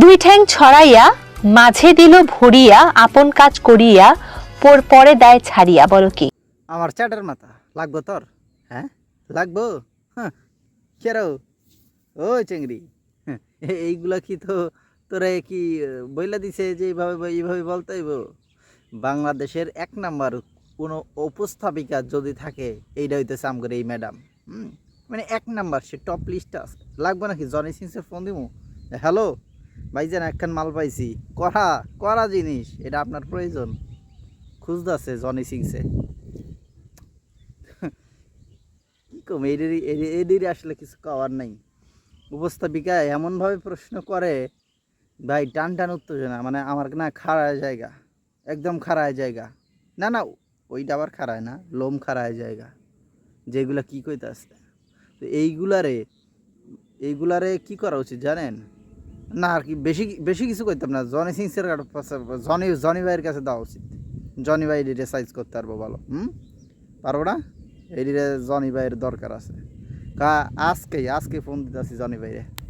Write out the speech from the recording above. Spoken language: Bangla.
দুই ঠ্যাং ছড়াইয়া, মাঝে দিল ভরিয়া, আপন কাজ করিয়া, পর পরে দেয় ছাড়িয়া, বলো কি? আমার চ্যাটের মাথা, লাগবো তোর? হ্যাঁ? লাগবো? হ্যাঁ কেরো? ওই চেংড়ি। এইগুলা কি তো তোরা কি বইলা দিছে যে এইভাবে এইভাবে বলতে হইব? বাংলাদেশের এক নাম্বার কোনো উপস্থাপিকা যদি থাকে, এইটা হইতেছে আমগর এই ম্যাডাম। হুম? মানে এক নাম্বার, সে টপ লিস্টে আছে। লাগবে নাকি? জনি সিংসে ফোন দিব হ্যালো? ভাইজান একখান মাল পাইছি। করা করা জিনিস, এটা আপনার প্রয়োজন। খুঁজতেছে জনি সিংসে কি কম এদেরই এদেরই আসলে কিছু কওয়ার নাই। উপস্থাপিকা এমনভাবে প্রশ্ন করে, ভাই টান টান উত্তেজনা মানে আমার না খাড়ায় জায়গা, একদম খাড়ায় জায়গা। না না, ওইটা আবার খাড়ায় না, লোম খাড়ায় জায়গা। যেগুলা কি কইতে আসছে তো এইগুলারে এইগুলারে কি করা উচিত জানেন? না আর কি, বেশি বেশি কিছু করতাম না। জনি সিংসের জনি জনি ভাইয়ের কাছে দেওয়া উচিত। জনি ভাই এডিটে সাইজ করতে পারব ভালো, হুম? পারব না? এডিটে জনি ভাইয়ের দরকার আছে। কা, আজকেই, আজকে ফোন দিতে আসি জনি ভাইরে।